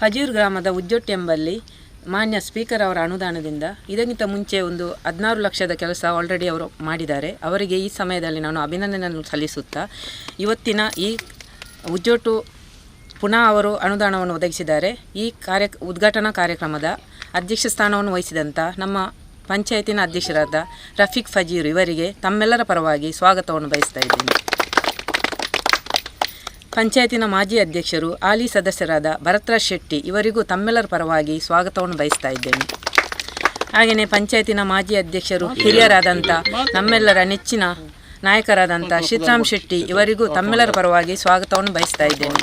ಪಜೀರ್ ಗ್ರಾಮದ ಉಜ್ಜೊಟ್ಟಿ ಎಂಬಲ್ಲಿ ಮಾನ್ಯ ಸ್ಪೀಕರ್ ಅವರ ಅನುದಾನದಿಂದ ಇದಕ್ಕಿಂತ ಮುಂಚೆ ಒಂದು ಹದಿನಾರು ಲಕ್ಷದ ಕೆಲಸ ಆಲ್ರೆಡಿ ಅವರು ಮಾಡಿದ್ದಾರೆ. ಅವರಿಗೆ ಈ ಸಮಯದಲ್ಲಿ ನಾನು ಅಭಿನಂದನೆಯನ್ನು ಸಲ್ಲಿಸುತ್ತಾ ಇವತ್ತಿನ ಈ ಉಜ್ಜೊಟ್ಟು ಪುನಃ ಅವರು ಅನುದಾನವನ್ನು ಒದಗಿಸಿದ್ದಾರೆ. ಈ ಕಾರ್ಯ ಉದ್ಘಾಟನಾ ಕಾರ್ಯಕ್ರಮದ ಅಧ್ಯಕ್ಷ ಸ್ಥಾನವನ್ನು ವಹಿಸಿದಂಥ ನಮ್ಮ ಪಂಚಾಯತಿನ ಅಧ್ಯಕ್ಷರಾದ ರಫೀಕ್ ಫಜೀರ್ ಇವರಿಗೆ ತಮ್ಮೆಲ್ಲರ ಪರವಾಗಿ ಸ್ವಾಗತವನ್ನು ಬಯಸ್ತಾ ಇದ್ದೇನೆ. ಪಂಚಾಯತಿನ ಮಾಜಿ ಅಧ್ಯಕ್ಷರು, ಹಾಲಿ ಸದಸ್ಯರಾದ ಭರತ್ರಾಜ್ ಶೆಟ್ಟಿ ಇವರಿಗೂ ತಮ್ಮೆಲ್ಲರ ಪರವಾಗಿ ಸ್ವಾಗತವನ್ನು ಬಯಸ್ತಾ ಇದ್ದೇನೆ. ಹಾಗೆಯೇ ಪಂಚಾಯತಿನ ಮಾಜಿ ಅಧ್ಯಕ್ಷರು ಹಿರಿಯರಾದಂಥ ನಮ್ಮೆಲ್ಲರ ನೆಚ್ಚಿನ ನಾಯಕರಾದಂಥ ಶ್ರೀರಾಮ್ ಶೆಟ್ಟಿ ಇವರಿಗೂ ತಮ್ಮೆಲ್ಲರ ಪರವಾಗಿ ಸ್ವಾಗತವನ್ನು ಬಯಸ್ತಾ ಇದ್ದೇನೆ.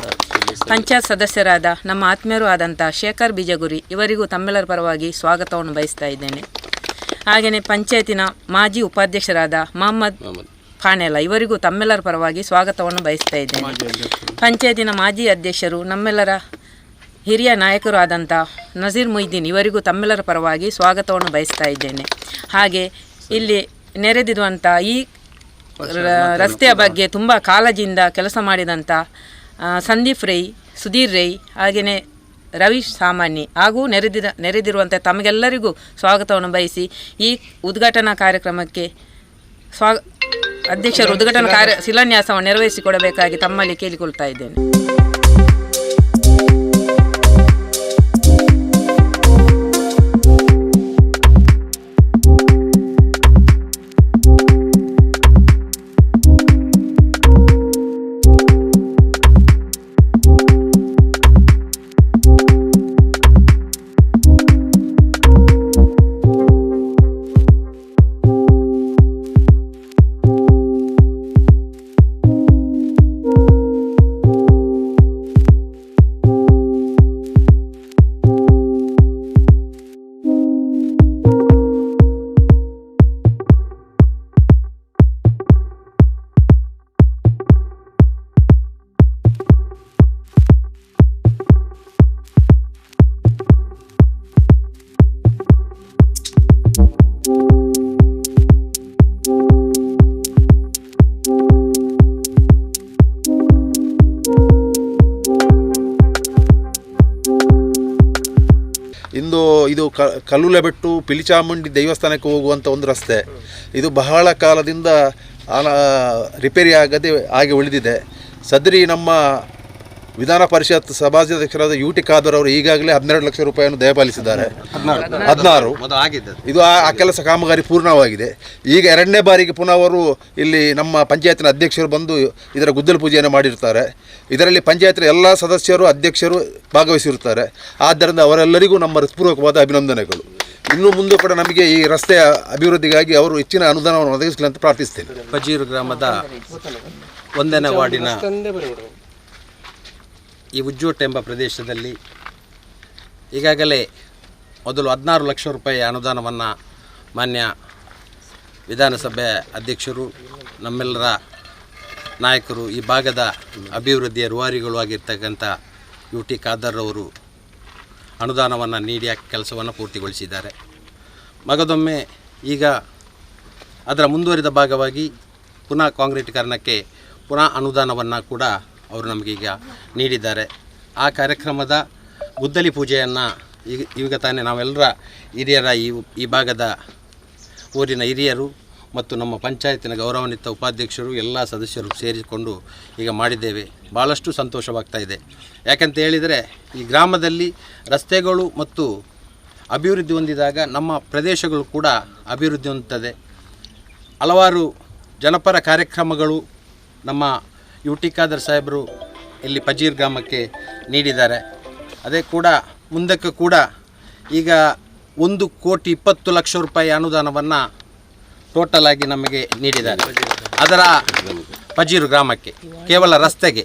ಪಂಚಾಯತ್ ಸದಸ್ಯರಾದ ನಮ್ಮ ಆತ್ಮೀಯರೂ ಆದಂಥ ಶೇಖರ್ ಬಿಜಗುರಿ ಇವರಿಗೂ ತಮ್ಮೆಲ್ಲರ ಪರವಾಗಿ ಸ್ವಾಗತವನ್ನು ಬಯಸ್ತಾ ಇದ್ದೇನೆ. ಹಾಗೆಯೇ ಪಂಚಾಯತಿನ ಮಾಜಿ ಉಪಾಧ್ಯಕ್ಷರಾದ ಮೊಹಮ್ಮದ್ ಫಾಣೆಲ ಇವರಿಗೂ ತಮ್ಮೆಲ್ಲರ ಪರವಾಗಿ ಸ್ವಾಗತವನ್ನು ಬಯಸ್ತಾ ಇದ್ದೇನೆ. ಪಂಚಾಯತಿನ ಮಾಜಿ ಅಧ್ಯಕ್ಷರು ನಮ್ಮೆಲ್ಲರ ಹಿರಿಯ ನಾಯಕರು ಆದಂಥ ನಜೀರ್ ಮೊಯ್ದೀನ್ ಇವರಿಗೂ ತಮ್ಮೆಲ್ಲರ ಪರವಾಗಿ ಸ್ವಾಗತವನ್ನು ಬಯಸ್ತಾ ಇದ್ದೇನೆ. ಹಾಗೆ ಇಲ್ಲಿ ನೆರೆದಿರುವಂಥ ಈ ರಸ್ತೆಯ ಬಗ್ಗೆ ತುಂಬ ಕಾಳಜಿಯಿಂದ ಕೆಲಸ ಮಾಡಿದಂಥ ಸಂದೀಪ್ ರೈ ಸುಧೀರ್ ರೈ ಹಾಗೆಯೇ ರವಿ ಸಾಮಾನ್ಯ ಹಾಗೂ ನೆರೆದಿದ ನೆರೆದಿರುವಂಥ ತಮಗೆಲ್ಲರಿಗೂ ಸ್ವಾಗತವನ್ನು ಬಯಸಿ ಈ ಉದ್ಘಾಟನಾ ಕಾರ್ಯಕ್ರಮಕ್ಕೆ ಸ್ವಾ ಅಧ್ಯಕ್ಷರು ಉದ್ಘಾಟನಾ ಕಾರ್ಯ ಶಿಲಾನ್ಯಾಸವನ್ನು ನೆರವೇರಿಸಿಕೊಡಬೇಕಾಗಿ ತಮ್ಮಲ್ಲಿ ಕೇಳಿಕೊಳ್ತಾ ಇದ್ದೇನೆ. ಇಂದು ಕಲ್ಲುಲೆಬೆಟ್ಟು ಪಿಲಿಚಾಮುಂಡಿ ದೇವಸ್ಥಾನಕ್ಕೆ ಹೋಗುವಂಥ ಒಂದು ರಸ್ತೆ. ಇದು ಬಹಳ ಕಾಲದಿಂದ ರಿಪೇರಿ ಆಗದೆ ಹಾಗೆ ಉಳಿದಿದೆ. ಸದರಿ ನಮ್ಮ ವಿಧಾನ ಪರಿಷತ್ ಸಭಾಧ್ಯಕ್ಷರಾದ ಯು ಟಿ ಖಾದರ್ ಅವರು ಈಗಾಗಲೇ ಹನ್ನೆರಡು ಲಕ್ಷ ರೂಪಾಯಿಯನ್ನು ದಯಪಾಲಿಸಿದ್ದಾರೆ ಹದಿನಾರು. ಇದು ಆ ಆ ಕೆಲಸ ಕಾಮಗಾರಿ ಪೂರ್ಣವಾಗಿದೆ. ಈಗ ಎರಡನೇ ಬಾರಿಗೆ ಪುನಃ ಅವರು ಇಲ್ಲಿ ನಮ್ಮ ಪಂಚಾಯತ್ನ ಅಧ್ಯಕ್ಷರು ಬಂದು ಇದರ ಗುದ್ದಲು ಪೂಜೆಯನ್ನು ಮಾಡಿರ್ತಾರೆ. ಇದರಲ್ಲಿ ಪಂಚಾಯತ್ನ ಎಲ್ಲ ಸದಸ್ಯರು ಅಧ್ಯಕ್ಷರು ಭಾಗವಹಿಸಿರುತ್ತಾರೆ. ಆದ್ದರಿಂದ ಅವರೆಲ್ಲರಿಗೂ ನಮ್ಮ ಹೃತ್ಪೂರ್ವಕವಾದ ಅಭಿನಂದನೆಗಳು. ಇನ್ನು ಮುಂದೆ ಕೂಡ ನಮಗೆ ಈ ರಸ್ತೆಯ ಅಭಿವೃದ್ಧಿಗಾಗಿ ಅವರು ಹೆಚ್ಚಿನ ಅನುದಾನವನ್ನು ಒದಗಿಸಲಿ ಅಂತ ಪ್ರಾರ್ಥಿಸ್ತೇನೆ. ಬಜೀರು ಗ್ರಾಮದ ಒಂದನೇ ವಾರ್ಡಿನ ಈ ಉಜ್ಜೋಟ್ ಎಂಬ ಪ್ರದೇಶದಲ್ಲಿ ಈಗಾಗಲೇ ಮೊದಲು ಹದಿನಾರು ಲಕ್ಷ ರೂಪಾಯಿ ಅನುದಾನವನ್ನು ಮಾನ್ಯ ವಿಧಾನಸಭೆ ಅಧ್ಯಕ್ಷರು, ನಮ್ಮೆಲ್ಲರ ನಾಯಕರು, ಈ ಭಾಗದ ಅಭಿವೃದ್ಧಿಯ ರೂವಾರಿಗಳು ಆಗಿರ್ತಕ್ಕಂಥ ಯು ಟಿ ಖಾದರ್ ಅವರು ಅನುದಾನವನ್ನು ನೀಡಿ ಕೆಲಸವನ್ನು ಪೂರ್ತಿಗೊಳಿಸಿದ್ದಾರೆ. ಮಗದೊಮ್ಮೆ ಈಗ ಅದರ ಮುಂದುವರಿದ ಭಾಗವಾಗಿ ಪುನಃ ಕಾಂಕ್ರೀಟೀಕರಣಕ್ಕೆ ಪುನಃ ಅನುದಾನವನ್ನು ಕೂಡ ಅವರು ನಮಗೀಗ ನೀಡಿದ್ದಾರೆ. ಆ ಕಾರ್ಯಕ್ರಮದ ಗುದ್ದಲಿ ಪೂಜೆಯನ್ನು ಈಗ ಈಗ ತಾನೇ ನಾವೆಲ್ಲರ ಹಿರಿಯರ ಈ ಈ ಭಾಗದ ಊರಿನ ಹಿರಿಯರು ಮತ್ತು ನಮ್ಮ ಪಂಚಾಯತಿನ ಗೌರವಾನ್ವಿತ ಉಪಾಧ್ಯಕ್ಷರು, ಎಲ್ಲ ಸದಸ್ಯರು ಸೇರಿಕೊಂಡು ಈಗ ಮಾಡಿದ್ದೇವೆ. ಭಾಳಷ್ಟು ಸಂತೋಷವಾಗ್ತಾ ಇದೆ. ಯಾಕಂತ ಹೇಳಿದರೆ, ಈ ಗ್ರಾಮದಲ್ಲಿ ರಸ್ತೆಗಳು ಮತ್ತು ಅಭಿವೃದ್ಧಿ ಹೊಂದಿದಾಗ ನಮ್ಮ ಪ್ರದೇಶಗಳು ಕೂಡ ಅಭಿವೃದ್ಧಿ ಹೊಂದುತ್ತದೆ. ಹಲವಾರು ಜನಪರ ಕಾರ್ಯಕ್ರಮಗಳು ನಮ್ಮ ಯು ಟಿ ಖಾದರ್ ಸಾಹೇಬರು ಇಲ್ಲಿ ಪಜೀರ್ ಗ್ರಾಮಕ್ಕೆ ನೀಡಿದ್ದಾರೆ. ಅದೇ ಕೂಡ ಮುಂದಕ್ಕೆ ಕೂಡ ಈಗ ಒಂದು ಕೋಟಿ ಇಪ್ಪತ್ತು ಲಕ್ಷ ರೂಪಾಯಿ ಅನುದಾನವನ್ನು ಟೋಟಲ್ ಆಗಿ ನಮಗೆ ನೀಡಿದ್ದಾರೆ. ಅದರ ಪಜೀರು ಗ್ರಾಮಕ್ಕೆ, ಕೇವಲ ರಸ್ತೆಗೆ.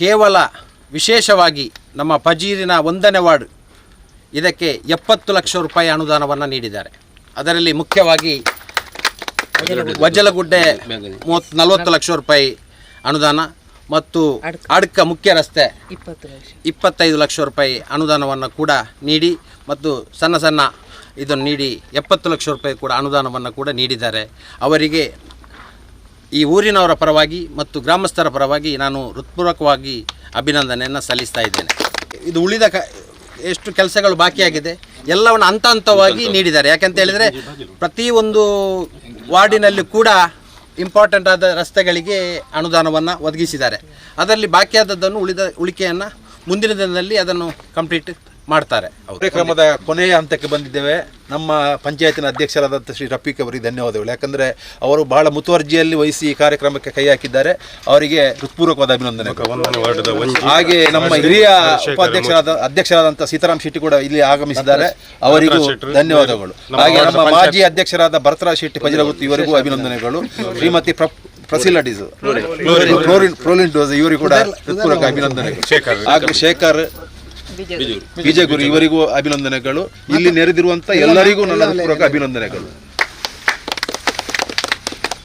ಕೇವಲ ವಿಶೇಷವಾಗಿ ನಮ್ಮ ಪಜೀರಿನ ಒಂದನೇ ವಾರ್ಡ್ ಇದಕ್ಕೆ ಎಪ್ಪತ್ತು ಲಕ್ಷ ರೂಪಾಯಿ ಅನುದಾನವನ್ನು ನೀಡಿದ್ದಾರೆ. ಅದರಲ್ಲಿ ಮುಖ್ಯವಾಗಿ ವಜ್ಜಲಗುಡ್ಡೆ ಮೂವತ್ತು ನಲವತ್ತು ಲಕ್ಷ ರೂಪಾಯಿ ಅನುದಾನ ಮತ್ತು ಅಡ್ಕ. ಮುಖ್ಯ ರಸ್ತೆ ಇಪ್ಪತ್ತೈದು ಲಕ್ಷ ರೂಪಾಯಿ ಅನುದಾನವನ್ನು ಕೂಡ ನೀಡಿ ಮತ್ತು ಸಣ್ಣ ಸಣ್ಣ ಇದನ್ನು ನೀಡಿ ಎಪ್ಪತ್ತು ಲಕ್ಷ ರೂಪಾಯಿ ಕೂಡ ಅನುದಾನವನ್ನು ಕೂಡ ನೀಡಿದ್ದಾರೆ. ಅವರಿಗೆ ಈ ಊರಿನವರ ಪರವಾಗಿ ಮತ್ತು ಗ್ರಾಮಸ್ಥರ ಪರವಾಗಿ ನಾನು ಹೃತ್ಪೂರ್ವಕವಾಗಿ ಅಭಿನಂದನೆಯನ್ನು ಸಲ್ಲಿಸ್ತಾ ಇದ್ದೇನೆ. ಇದು ಉಳಿದ ಕ ಎಷ್ಟು ಕೆಲಸಗಳು ಬಾಕಿಯಾಗಿದೆ? ಎಲ್ಲವನ್ನು ಹಂತ ಹಂತವಾಗಿ ನೀಡಿದ್ದಾರೆ. ಯಾಕಂತ ಹೇಳಿದರೆ ಪ್ರತಿಯೊಂದು ವಾರ್ಡಿನಲ್ಲಿ ಕೂಡ ಇಂಪಾರ್ಟೆಂಟ್ ಆದ ರಸ್ತೆಗಳಿಗೆ ಅನುದಾನವನ್ನು ಒದಗಿಸಿದ್ದಾರೆ. ಅದರಲ್ಲಿ ಬಾಕಿಯಾದದ್ದನ್ನು ಉಳಿದ ಉಳಿಕೆಯನ್ನು ಮುಂದಿನ ದಿನದಲ್ಲಿ ಅದನ್ನು ಕಂಪ್ಲೀಟ್ ಮಾಡ್ತಾರೆ. ಅವರು ಕಾರ್ಯಕ್ರಮದ ಕೊನೆಯ ಹಂತಕ್ಕೆ ಬಂದಿದ್ದೇವೆ. ನಮ್ಮ ಪಂಚಾಯತಿನ ಅಧ್ಯಕ್ಷರಾದಂಥ ಶ್ರೀ ರಫೀಕ್ ಅವರಿಗೆ ಧನ್ಯವಾದಗಳು. ಯಾಕಂದರೆ ಅವರು ಬಹಳ ಮುತುವರ್ಜಿಯಲ್ಲಿ ವಹಿಸಿ ಈ ಕಾರ್ಯಕ್ರಮಕ್ಕೆ ಕೈ ಹಾಕಿದ್ದಾರೆ. ಅವರಿಗೆ ಹೃತ್ಪೂರ್ವಕವಾದ ಅಭಿನಂದನೆ ಹಾಗೆ ನಮ್ಮ ಹಿರಿಯ ಉಪಾಧ್ಯಕ್ಷರಾದ ಅಧ್ಯಕ್ಷರಾದಂಥ ಸೀತಾರಾಮ್ ಶೆಟ್ಟಿ ಕೂಡ ಇಲ್ಲಿ ಆಗಮಿಸಿದ್ದಾರೆ. ಅವರಿಗೂ ಧನ್ಯವಾದಗಳು. ಹಾಗೆ ನಮ್ಮ ಮಾಜಿ ಅಧ್ಯಕ್ಷರಾದ ಭರತರಾಜ್ ಶೆಟ್ಟಿ ಪಜಿಲಗುತ್ತಿ ಇವರಿಗೂ ಅಭಿನಂದನೆಗಳು. ಶ್ರೀಮತಿ ಪ್ರ ಪ್ರಸಿಲ್ಲ ಡಿಸ್ ಪ್ರೋಲಿನ್ ಪ್ರೋಲಿನ್ ಡೋಸ್ ಇವರಿಗೂ ಕೂಡ ಹೃತ್ಪೂರ್ವಕ ಅಭಿನಂದನೆ ಹಾಗೂ ಶೇಖರ್ ವಿಜಯಗುರು. ಇವರಿಗೂ ಅಭಿನಂದನೆಗಳು. ಇಲ್ಲಿ ನೆರೆದಿರುವಂತ ಎಲ್ಲರಿಗೂ ನನ್ನ ಹೃತ್ಪೂರ್ವಕ ಅಭಿನಂದನೆಗಳು.